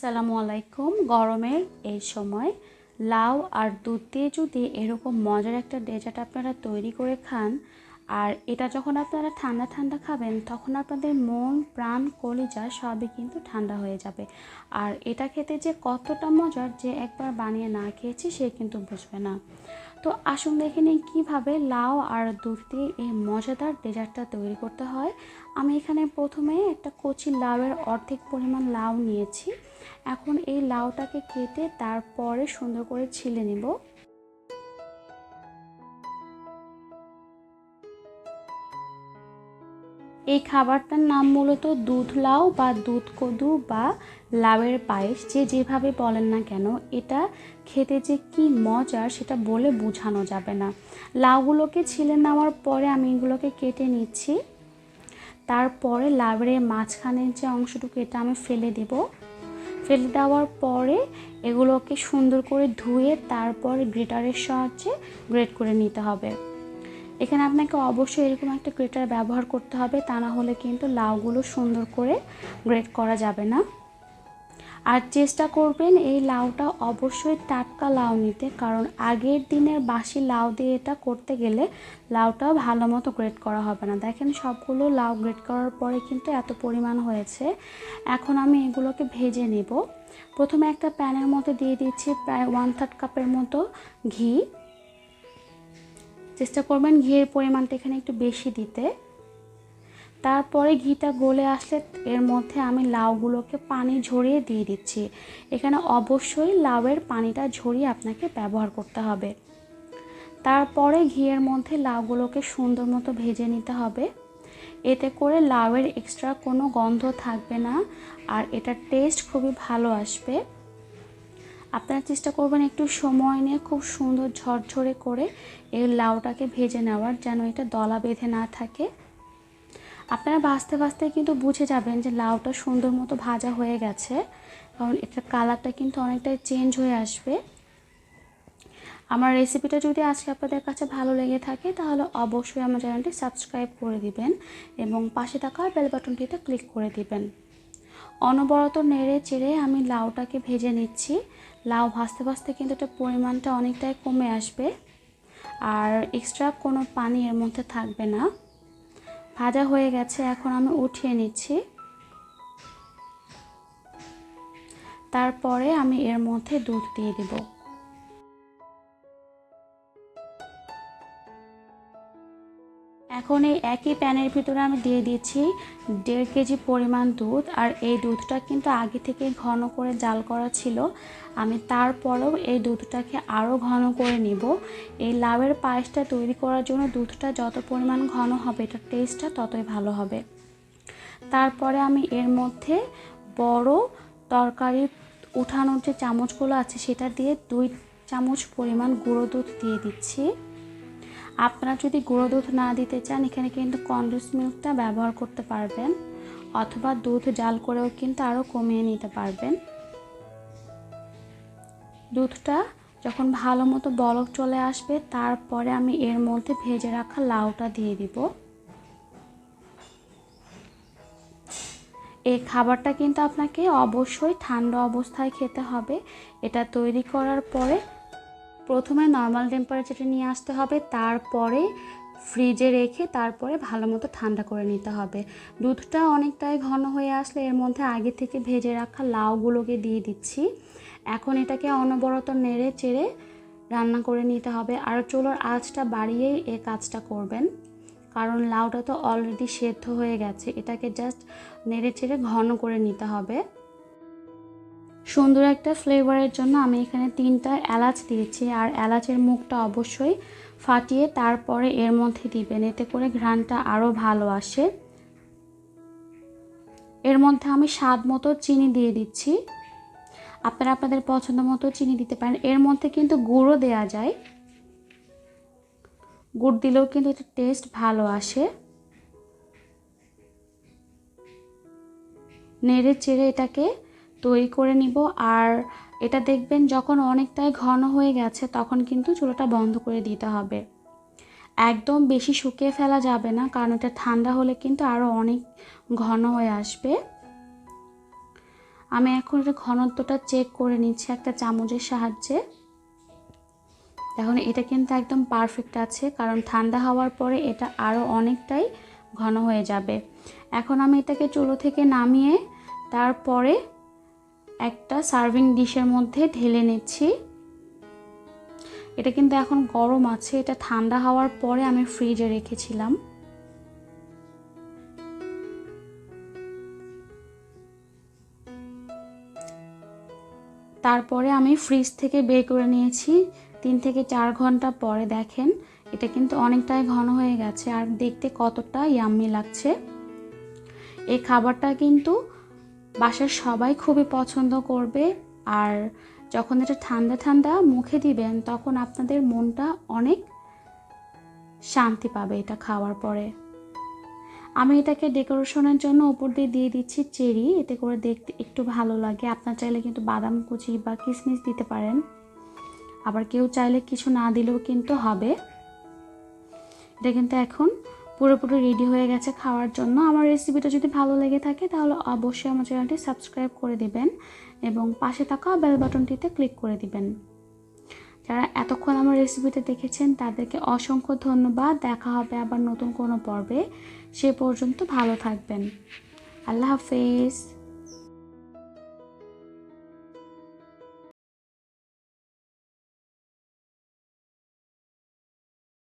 সালামু আলাইকুম। গরমের এই সময় লাউ আর দুধ দিয়ে যদি এরকম মজার একটা ডেজার্ট আপনারা তৈরি করে খান, আর এটা যখন আপনারা ঠান্ডা ঠান্ডা খাবেন, তখন আপনাদের মন, প্রাণ, কলিজা সবই কিন্তু ঠান্ডা হয়ে যাবে। আর এটা খেতে যে কতটা মজার যে একবার বানিয়ে না খেয়েছি সে কিন্তু বুঝবে না। তো আসুন দেখে নিই কীভাবে লাউ আর দুধ দিয়ে এই মজাদার ডেজার্টটা তৈরি করতে হয়। আমি এখানে প্রথমে একটা কচি লাউয়ের অর্ধেক পরিমাণ লাউ নিয়েছি। এখন এই লাউটাকে কেটে তারপরে সুন্দর করে ছিলে নেব। এই খাবারটার নাম মূলত দুধ লাউ বা দুধ কদু বা লাউয়ের পায়েস, যে যেভাবে বলেন না কেন, এটা খেতে যে কি মজার সেটা বলে বোঝানো যাবে না। লাউগুলোকে ছিলে নেওয়ার পরে আমি এগুলোকে কেটে নিচ্ছি। তারপরে লাউয়ের মাঝখানের যে অংশটুকু, এটা আমি ফেলে দেব। ফেলে দেওয়ার পরে এগুলোকে সুন্দর করে ধুয়ে তারপরে গ্রেটারের সাহায্যে গ্রেট করে নিতে হবে। এখানে আপনাকে অবশ্যই এরকম একটা গ্রেটার ব্যবহার করতে হবে, তা না হলে কিন্তু লাউগুলো সুন্দর করে গ্রেট করা যাবে না। আর চেষ্টা করবেন এই লাউটা অবশ্যই টাটকা লাউ নিতে, কারণ আগের দিনের বাসি লাউ দিয়ে এটা করতে গেলে লাউটা ভালো মতো গ্রেট করা হবে না। দেখেন সবগুলো লাউ গ্রেট করার পরে কিন্তু এত পরিমাণ হয়েছে। এখন আমি এগুলোকে ভেজে নেব। প্রথমে একটা প্যানের মধ্যে দিয়ে দিচ্ছি প্রায় ওয়ান থার্ড কাপের মতো ঘি। চেষ্টা করবেন ঘিয়ের পরিমাণটা এখানে একটু বেশি দিতে। তারপরে ঘিটা গলে আসলে এর মধ্যে আমি লাউগুলোকে পানি ঝরিয়ে দিয়ে দিচ্ছি। এখানে অবশ্যই লাউয়ের পানিটা ঝরিয়ে আপনাকে ব্যবহার করতে হবে। তারপরে ঘিয়ের মধ্যে লাউগুলোকে সুন্দর মতো ভেজে নিতে হবে। এতে করে লাউয়ের এক্সট্রা কোনো গন্ধ থাকবে না, আর এটার টেস্ট খুবই ভালো আসবে। আপনারা চেষ্টা করবেন একটু সময় নিয়ে খুব সুন্দর ঝরঝরে করে এই লাউটাকে ভেজে নেওয়ার, যেন এটা দলা বেঁধে না থাকে। আপনারা ভাজতে ভাজতে কিন্তু বুঝে যাবেন যে লাউটা সুন্দর মতো ভাজা হয়ে গেছে, কারণ এটার কালারটা কিন্তু অনেকটাই চেঞ্জ হয়ে আসবে। আমার রেসিপিটা যদি আজকে আপনাদের কাছে ভালো লেগে থাকে, তাহলে অবশ্যই আমার চ্যানেলটি সাবস্ক্রাইব করে দিবেন এবং পাশে থাকা বেল বাটনটিতে ক্লিক করে দিবেন। অনবরত নেড়ে চেড়ে আমি লাউটাকে ভেজে নিচ্ছি। লাউ ভাজতে ভাজতে কিন্তু এটা পরিমাণটা অনেকটাই কমে আসবে। আর এক্সট্রা কোনো পানি এর মধ্যে থাকবে না। ভাজা হয়ে গেছে, এখন আমি উঠিয়ে নিচ্ছি। তারপরে আমি এর মধ্যে দুধ দিয়ে দেবো। এখন এই একই প্যানের ভিতরে আমি দিয়ে দিচ্ছি দেড় কেজি পরিমাণ দুধ, আর এই দুধটা কিন্তু আগে থেকে ঘন করে জাল করা ছিল। আমি তারপরেও এই দুধটাকে আরও ঘন করে নিব। এই লাউয়ের পায়েসটা তৈরি করার জন্য দুধটা যত পরিমাণ ঘন হবে, এটার টেস্টটা ততই ভালো হবে। তারপরে আমি এর মধ্যে বড় তরকারি উঠানোর যে চামচগুলো আছে, সেটা দিয়ে দুই চামচ পরিমাণ গুঁড়ো দুধ দিয়ে দিচ্ছি। আপনারা যদি গুঁড়ো দুধ না দিতে চান, এখানে কিন্তু কন্ডেন্স মিল্কটা ব্যবহার করতে পারবেন, অথবা দুধ জাল করেও কিন্তু আরও কমিয়ে নিতে পারবেন। দুধটা যখন ভালো মতো বলক চলে আসবে, তারপরে আমি এর মধ্যে ভেজে রাখা লাউটা দিয়ে দিব। এই খাবারটা কিন্তু আপনাকে অবশ্যই ঠান্ডা অবস্থায় খেতে হবে। এটা তৈরি করার পরে প্রথমে নর্মাল টেম্পারেচারে নিয়ে আসতে হবে, তারপরে ফ্রিজে রেখে তারপরে ভালো মতো ঠান্ডা করে নিতে হবে। দুধটা অনেকটাই ঘন হয়ে আসলে এর মধ্যে আগে থেকে ভেজে রাখা লাউগুলোকে দিয়ে দিচ্ছি। এখন এটাকে অনবরত নেড়ে চেড়ে রান্না করে নিতে হবে। আর চুলোর আঁচটা বাড়িয়েই এ কাজটা করবেন। কারণ লাউটা তো অলরেডি সেদ্ধ হয়ে গেছে, এটাকে জাস্ট নেড়ে চেড়ে ঘন করে নিতে হবে। সুন্দর একটা ফ্লেভারের জন্য আমি এখানে তিনটা এলাচ দিয়েছি। আর এলাচের মুখটা অবশ্যই ফাটিয়ে তারপরে এর মধ্যে দিবেন। এতে করে ঘ্রাণটা আরও ভালো আসে। এর মধ্যে আমি স্বাদ মতো চিনি দিয়ে দিচ্ছি। আপনারা আপনাদের পছন্দ মতো চিনি দিতে পারেন। এর মধ্যে কিন্তু গুঁড়ো দেয়া যায়। গুড় দিলেও কিন্তু এটা টেস্ট ভালো আসে। নেড়ে চেড়ে এটাকে তৈরি করে নিব। আর এটা দেখবেন যখন অনেকটাই ঘন হয়ে গেছে, তখন কিন্তু চুলোটা বন্ধ করে দিতে হবে। একদম বেশি শুকিয়ে ফেলা যাবে না, কারণ এটা ঠান্ডা হলে কিন্তু আরও অনেক ঘন হয়ে আসবে। আমি এখন এটা ঘনত্বটা চেক করে নিচ্ছি একটা চামচের সাহায্যে। এখন এটা কিন্তু একদম পারফেক্ট আছে, কারণ ঠান্ডা হওয়ার পরে এটা আরও অনেকটাই ঘন হয়ে যাবে। এখন আমি এটাকে চুলো থেকে নামিয়ে তারপরে একটা সার্ভিং ডিশের মধ্যে ঢেলে নিচ্ছি। এটা কিন্তু এখন গরম আছে, এটা ঠান্ডা হওয়ার পরে আমি ফ্রিজে রেখেছিলাম। তারপরে আমি ফ্রিজ থেকে বের করে নিয়েছি, তিন থেকে চার ঘণ্টা পরে দেখেন, এটা কিন্তু অনেকটাই ঘন হয়ে গেছে, আর দেখতে কতটা ইয়াম্মি লাগছে। এই খাবারটা কিন্তু বাসার সবাই খুবই পছন্দ করবে আর যখন এটা ঠান্ডা ঠান্ডা মুখে দিবেন, তখন আপনাদের মনটা অনেক শান্তি পাবে এটা খাওয়ার পরে। আমি এটাকে ডেকোরেশনের জন্য উপর দিয়ে দিয়ে দিচ্ছি চেরি, এতে করে দেখতে একটু ভালো লাগে। আপনার চাইলে কিন্তু বাদাম কুচি বা কিশমিশ দিতে পারেন। আবার কেউ চাইলে কিছু না দিলেও কিন্তু হবে। এটা কিন্তু এখন পুরোপুরি রেডি হয়ে গেছে খাওয়ার জন্য। আমার রেসিপিটা যদি ভালো লেগে থাকে, তাহলে অবশ্যই আমার চ্যানেলটি সাবস্ক্রাইব করে দিবেন এবং পাশে থাকা বেল বাটনটিতে ক্লিক করে দিবেন। যারা এতক্ষণ আমার রেসিপিটা দেখেছেন, তাদেরকে অসংখ্য ধন্যবাদ। দেখা হবে আবার নতুন কোনো পর্বে। সে পর্যন্ত ভালো থাকবেন। আল্লাহ হাফেজ।